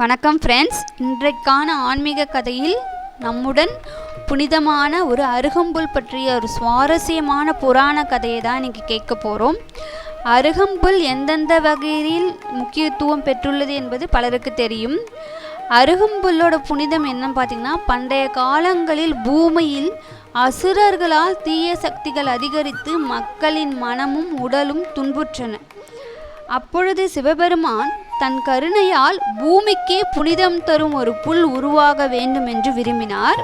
வணக்கம் ஃப்ரெண்ட்ஸ் இன்றைக்கான ஆன்மீக கதையில் நம்முடன் புனிதமான ஒரு அருகம்புல் பற்றிய ஒரு சுவாரஸ்யமான புராண கதையை தான் இன்றைக்கி கேட்க போகிறோம் அருகம்புல் எந்தெந்த வகையில் முக்கியத்துவம் பெற்றுள்ளது என்பது பலருக்கு தெரியும். அருகம்புல்லோட புனிதம் என்னன்னு பார்த்திங்கன்னா பண்டைய காலங்களில் பூமியில் அசுரர்களால் தீய சக்திகள் அதிகரித்து மக்களின் மனமும் உடலும் துன்புற்றன. அப்பொழுது சிவபெருமான் தன் கருணையால் பூமிக்கே புனிதம் தரும் ஒரு புல் உருவாக வேண்டும் என்று விரும்பினார்.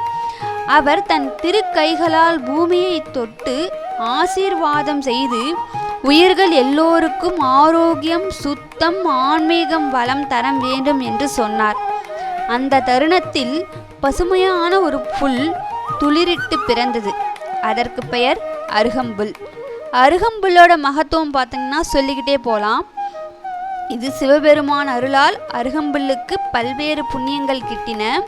அவர் தன் திருக்கைகளால் பூமியை தொட்டு ஆசீர்வாதம் செய்து உயிர்கள் எல்லோருக்கும் ஆரோக்கியம் சுத்தம் ஆன்மீகம் வளம் தர வேண்டும் என்று சொன்னார். அந்த தருணத்தில் பசுமையான ஒரு புல் துளிரிட்டு பிறந்தது. அதற்கு பெயர் அருகம்புல். அருகம்புல்லோட மகத்துவம் பார்த்தீங்கன்னா சொல்லிக்கிட்டே போகலாம் இது சிவபெருமான் அருளால் அருகம்புல்லுக்கு பல்வேறு புண்ணியங்கள் கிட்டின.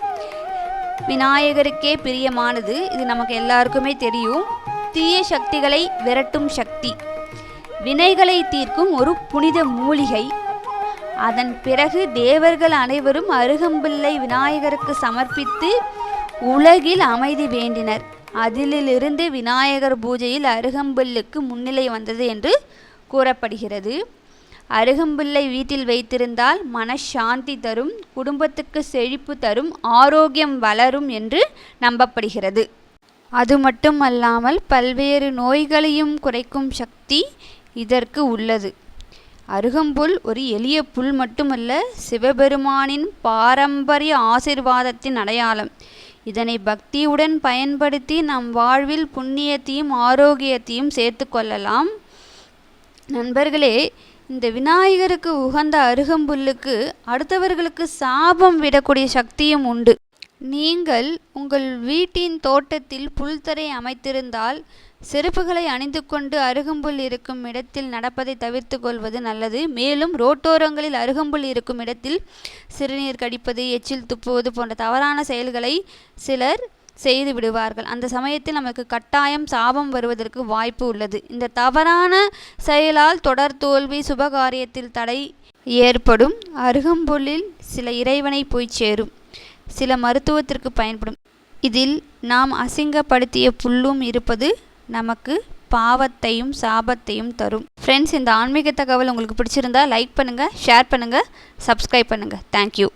விநாயகருக்கே பிரியமானது. இது நமக்கு எல்லாருக்குமே தெரியும். தீய சக்திகளை விரட்டும் சக்தி. வினைகளை தீர்க்கும் ஒரு புனித மூலிகை. அதன் பிறகு தேவர்கள் அனைவரும் அருகம்பிள்ளை விநாயகருக்கு சமர்ப்பித்து உலகில் அமைதி வேண்டினர். அதிலிருந்து விநாயகர் பூஜையில் அருகம்பிள்ளுக்கு முன்னிலை வந்தது என்று கூறப்படுகிறது. அருகம்புல்லை வீட்டில் வைத்திருந்தால் மனசாந்தி தரும் குடும்பத்துக்கு செழிப்பு தரும் ஆரோக்கியம் வளரும் என்று நம்பப்படுகிறது. அது மட்டுமல்லாமல் பல்வேறு நோய்களையும் குறைக்கும் சக்தி இதற்கு உள்ளது. அருகம்புல் ஒரு எளிய புல் மட்டுமல்ல சிவபெருமானின் பாரம்பரிய ஆசிர்வாதத்தின் அடையாளம். இதனை பக்தியுடன் பயன்படுத்தி நம் வாழ்வில் புண்ணியத்தையும் ஆரோக்கியத்தையும் சேர்த்து கொள்ளலாம். நண்பர்களே இந்த விநாயகருக்கு உகந்த அருகம்புல்லுக்கு அடுத்தவர்களுக்கு சாபம் விடக்கூடிய சக்தியும் உண்டு. நீங்கள் உங்கள் வீட்டின் தோட்டத்தில் புல்தரை அமைத்திருந்தால் செருப்புகளை அணிந்து கொண்டு அருகம்புல் இருக்கும் இடத்தில் நடப்பதை தவிர்த்து கொள்வது நல்லது. மேலும் ரோட்டோரங்களில் அருகம்புல் இருக்கும் இடத்தில் சிறுநீர் கடிப்பது எச்சில் துப்புவது போன்ற தவறான செயல்களை சிலர் செய்து விடுவார்கள். அந்த சமயத்தில் நமக்கு கட்டாயம் சாபம் வருவதற்கு வாய்ப்பு உள்ளது. இந்த தவறான செயலால் தொடர் தோல்வி சுபகாரியத்தில் தடை ஏற்படும். அருகம்புல்லில் சில இறைவனை போய் சேரும். சில மருத்துவத்திற்கு பயன்படும். இதில் நாம் அசிங்கப்படுத்திய புல்லும் இருப்பது நமக்கு பாவத்தையும் சாபத்தையும் தரும். ஃப்ரெண்ட்ஸ் இந்த ஆன்மீக தகவல் உங்களுக்கு பிடிச்சிருந்தா லைக் பண்ணுங்கள் ஷேர் பண்ணுங்கள் சப்ஸ்கிரைப் பண்ணுங்கள் தேங்க்யூ